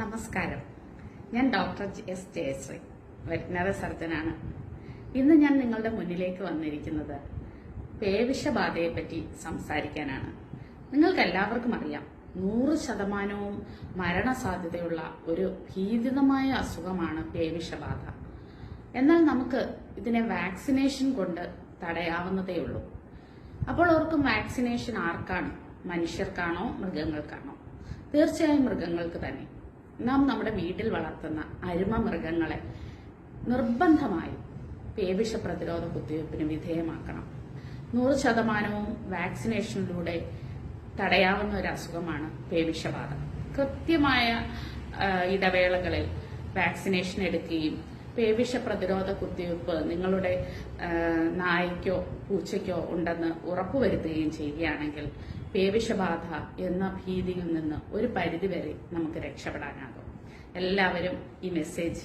നമസ്കാരം. ഞാൻ doctor S Jayashree veterinary സർജനാണ്. ഇന്ന് ഞാൻ നിങ്ങളുടെ മുന്നിലേക്ക് വന്നിരിക്കുന്നത് പേവിഷബാധയെ പറ്റി സംസാരിക്കാനാണ്. നിങ്ങൾക്ക് എല്ലാവർക്കും അറിയാം നൂറ് ശതമാനവും മരണസാധ്യതയുള്ള ഒരു ഭീതിതമായ അസുഖമാണ് പേവിഷബാധ. എന്നാൽ നമുക്ക് ഇതിനെ വാക്സിനേഷൻ കൊണ്ട് തടയാവുന്നതേ ഉള്ളൂ. അപ്പോൾ ഓർക്കും വാക്സിനേഷൻ ആർക്കാണ്? മനുഷ്യർക്കാണോ മൃഗങ്ങൾക്കാണോ? തീർച്ചയായും മൃഗങ്ങൾക്ക് തന്നെ. നാം നമ്മുടെ വീട്ടിൽ വളർത്തുന്ന അരുമ മൃഗങ്ങളെ നിർബന്ധമായി പേവിഷ പ്രതിരോധ കുത്തിവയ്പ്പിന് വിധേയമാക്കണം. നൂറ് ശതമാനവും വാക്സിനേഷനിലൂടെ തടയാവുന്ന ഒരു അസുഖമാണ് പേവിഷബാധ. കൃത്യമായ ഇടവേളകളിൽ വാക്സിനേഷൻ എടുക്കുകയും പേവിഷ പ്രതിരോധ കുത്തിവയ്പ്പ് നിങ്ങളുടെ നായ്ക്കോ പൂച്ചയ്ക്കോ ഉണ്ടെന്ന് ഉറപ്പുവരുത്തുകയും ചെയ്യുകയാണെങ്കിൽ പേവിഷബാധ എന്ന ഭീതിയിൽ നിന്ന് ഒരു പരിധിവരെ നമുക്ക് രക്ഷപ്പെടാനാകും. എല്ലാവരും ഈ മെസ്സേജ്